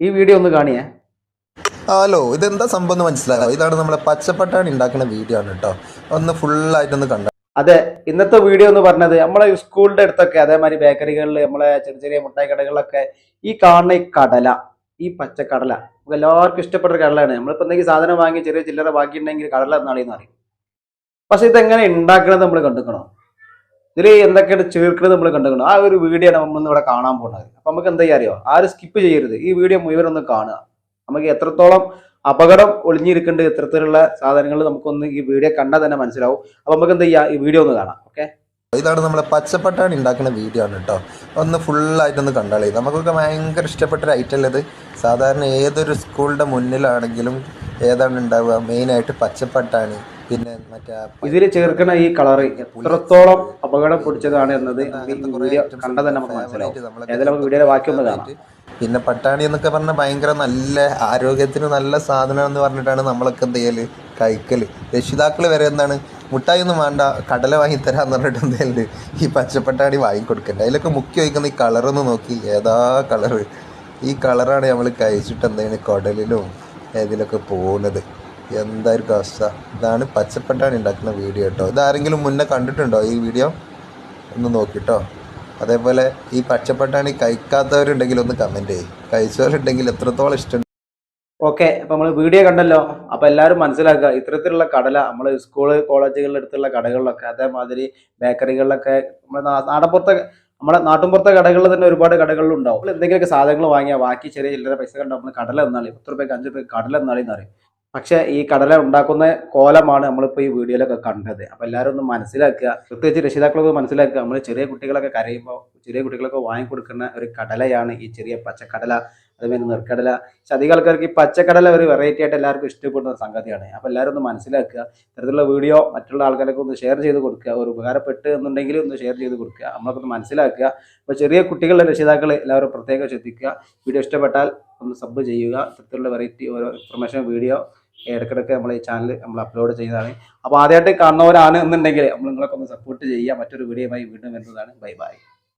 ഈ വീഡിയോ ഒന്ന് കാണിയേ. ഹലോ ഇതെന്താ സംഭവം എന്ന് മനസ്സിലായോ? ഇതാണ് നമ്മുടെ പച്ചപ്പട്ടാണി ഉണ്ടാക്കുന്ന വീഡിയോ ആണ് കേട്ടോ ഒന്ന് ഫുള്ളായിട്ടൊന്ന് കണ്ട? അതെ ഇന്നത്തെ വീഡിയോ എന്ന് പറഞ്ഞത് നമ്മളെ സ്കൂളിന്റെ അടുത്തൊക്കെ അതേമാതിരി ബേക്കറികളിൽ നമ്മളെ ചെറിയ ചെറിയ മുട്ടായി കടകളിലൊക്കെ ഈ കാണുന്ന ഈ കടല ഈ പച്ചക്കടല നമുക്ക് എല്ലാവർക്കും ഇഷ്ടപ്പെട്ട ഒരു കടലാണ് നമ്മളിപ്പോ എന്തെങ്കിലും സാധനം വാങ്ങി ചെറിയ ചില്ലറ ബാക്കി ബാക്കിയുണ്ടെങ്കിൽ കടല എന്നാളിന്ന് അറിയും പക്ഷെ ഇതെങ്ങനെ ഉണ്ടാക്കണത് നമ്മൾ കണ്ടുക്കണോ? ഇതിൽ എന്തൊക്കെയാണ് ചേർക്കുന്നത് നമ്മൾ കണ്ടുകൊണ്ട്. ആ ഒരു വീഡിയോ നമ്മൾ ഇവിടെ കാണാൻ പോകുന്നത്. അപ്പൊ നമുക്ക് എന്താ അറിയോ? ആരും സ്കിപ്പ് ചെയ്യരുത്. ഈ വീഡിയോ മുഴുവൻ ഒന്ന് കാണുക. നമുക്ക് എത്രത്തോളം അപകടം ഒളിഞ്ഞിരിക്കേണ്ട എത്രത്തിലുള്ള സാധനങ്ങൾ നമുക്കൊന്ന് ഈ വീഡിയോ കണ്ടാൽ തന്നെ മനസ്സിലാവും. അപ്പൊ നമുക്ക് എന്താ ഈ വീഡിയോ ഒന്ന് കാണാം. ഓക്കെ? ഇതാണ് നമ്മൾ പച്ചപ്പട്ടാണ് ഉണ്ടാക്കുന്ന വീഡിയോ ആണ് കേട്ടോ ഒന്ന് ഫുള്ളായിട്ടൊന്ന് കണ്ടാളി. നമുക്കൊക്കെ ഭയങ്കര ഇഷ്ടപ്പെട്ട ഒരു ഐറ്റം അല്ലത് സാധാരണ ഏതൊരു സ്കൂളിന്റെ മുന്നിലാണെങ്കിലും ഏതാണ് ഉണ്ടാവുക? മെയിനായിട്ട് പച്ചപ്പട്ടാണി. പിന്നെ മറ്റേ ഇതിൽ ചേർക്കുന്ന ഈ കളർ എത്രത്തോളം അപകടം പിടിച്ചതാണ് എന്നത് വീഡിയോ കണ്ടാൽ തന്നെ നമുക്ക് മനസ്സിലാവും. ഏതായാലും നമുക്ക് ഒന്ന് കാണാം. പിന്നെ പട്ടാണി എന്നൊക്കെ പറഞ്ഞാൽ ഭയങ്കര നല്ല ആരോഗ്യത്തിന് നല്ല സാധനം എന്ന് പറഞ്ഞിട്ടാണ് നമ്മളൊക്കെ എന്ത് ചെയ്യൽ? കഴിക്കൽ. രക്ഷിതാക്കൾ വരെ എന്താണ്? മുട്ടായി ഒന്നും വേണ്ട കടല വാങ്ങി തരാന്ന് പറഞ്ഞിട്ട് എന്തായാലും ഈ പച്ചപ്പട്ടാണി വാങ്ങിക്കൊടുക്കണ്ട അതിലൊക്കെ മുഖ്യം വയ്ക്കുന്ന ഈ കളറൊന്ന് നോക്കി ഏതാ കളറ്? ഈ കളറാണ് നമ്മൾ കഴിച്ചിട്ട് എന്തെങ്കിലും കുടലിലും ഏതിലൊക്കെ പോകുന്നത്. എന്തായിരിക്കും അവസ്ഥ? ഇതാണ് പച്ചപ്പട്ടാണ് ഉണ്ടാക്കുന്ന വീഡിയോ കേട്ടോ. ഇതാരെങ്കിലും മുന്നേ കണ്ടിട്ടുണ്ടോ ഈ വീഡിയോ? ഒന്ന് നോക്കിട്ടോ. അതേപോലെ ഈ പച്ചപ്പട്ടാണി കഴിക്കാത്തവരുണ്ടെങ്കിൽ ഒന്ന് കമന്റ് ചെയ്യും. കഴിച്ചവരുണ്ടെങ്കിൽ എത്രത്തോളം ഇഷ്ടം ഓക്കെ അപ്പൊ നമ്മൾ വീഡിയോ കണ്ടല്ലോ. അപ്പൊ എല്ലാവരും മനസ്സിലാക്കുക ഇത്തരത്തിലുള്ള കടല നമ്മൾ സ്കൂൾ കോളേജുകളുടെ അടുത്തുള്ള കടകളിലൊക്കെ അതേമാതിരി ബേക്കറികളിലൊക്കെ നമ്മുടെ നാടപ്പുറത്തെ നമ്മുടെ നാട്ടിൻപുറത്തെ കടകളിൽ തന്നെ ഒരുപാട് കടകളിലുണ്ടാവും എന്തെങ്കിലുമൊക്കെ സാധനങ്ങൾ വാങ്ങിയാൽ ബാക്കി ചെറിയ ചില്ലറ പൈസ കണ്ട് നമ്മൾ കടല എന്നാളി പത്ത് രൂപയ്ക്ക് അഞ്ച് രൂപയ്ക്ക് കടല എന്നാളി എന്ന് പക്ഷെ ഈ കടല ഉണ്ടാക്കുന്ന കോലമാണ് നമ്മളിപ്പോൾ ഈ വീഡിയോയിലൊക്കെ കണ്ടത്. അപ്പോൾ എല്ലാവരും ഒന്ന് മനസ്സിലാക്കുക. പ്രത്യേകിച്ച് രക്ഷിതാക്കളൊക്കെ മനസ്സിലാക്കുക. നമ്മൾ ചെറിയ കുട്ടികളൊക്കെ കരയുമ്പോൾ ചെറിയ കുട്ടികളൊക്കെ വാങ്ങിക്കൊടുക്കുന്ന ഒരു കടലയാണ് ഈ ചെറിയ പച്ചക്കടല അതുപോലെ നെർക്കടല പക്ഷെ അധികം ആൾക്കാർക്ക് ഈ പച്ചക്കടല ഒരു വെറൈറ്റി ആയിട്ട് എല്ലാവർക്കും ഇഷ്ടപ്പെടുന്ന സംഗതിയാണ്. അപ്പോൾ എല്ലാവരും ഒന്ന് മനസ്സിലാക്കുക. ഇത്തരത്തിലുള്ള വീഡിയോ മറ്റുള്ള ആൾക്കാരൊക്കെ ഒന്ന് ഷെയർ ചെയ്ത് കൊടുക്കുക. ഒരു ഉപകാരപ്പെട്ട് എന്നുണ്ടെങ്കിൽ ഒന്ന് ഷെയർ ചെയ്ത് കൊടുക്കുക. നമ്മളൊക്കെ ഒന്ന് മനസ്സിലാക്കുക. അപ്പോൾ ചെറിയ കുട്ടികളുടെ രക്ഷിതാക്കൾ എല്ലാവരും പ്രത്യേകം ശ്രദ്ധിക്കുക. വീഡിയോ ഇഷ്ടപ്പെട്ടാൽ ഒന്ന് സബ് ചെയ്യുക. ഇത്തരത്തിലുള്ള വെറൈറ്റി ഓരോ ഇൻഫർമേഷൻ വീഡിയോ ഇടയ്ക്കിടയ്ക്ക് നമ്മൾ ഈ ചാനൽ നമ്മൾ അപ്ലോഡ് ചെയ്യുന്നതാണ് അപ്പോൾ ആദ്യമായിട്ട് കാണുന്നവരാണ് എന്നുണ്ടെങ്കിൽ നമ്മൾ നിങ്ങളൊക്കെ ഒന്ന് സപ്പോർട്ട് ചെയ്യുക. മറ്റൊരു വീഡിയോയുമായി വീണ്ടും വരുന്നതാണ്. Bye bye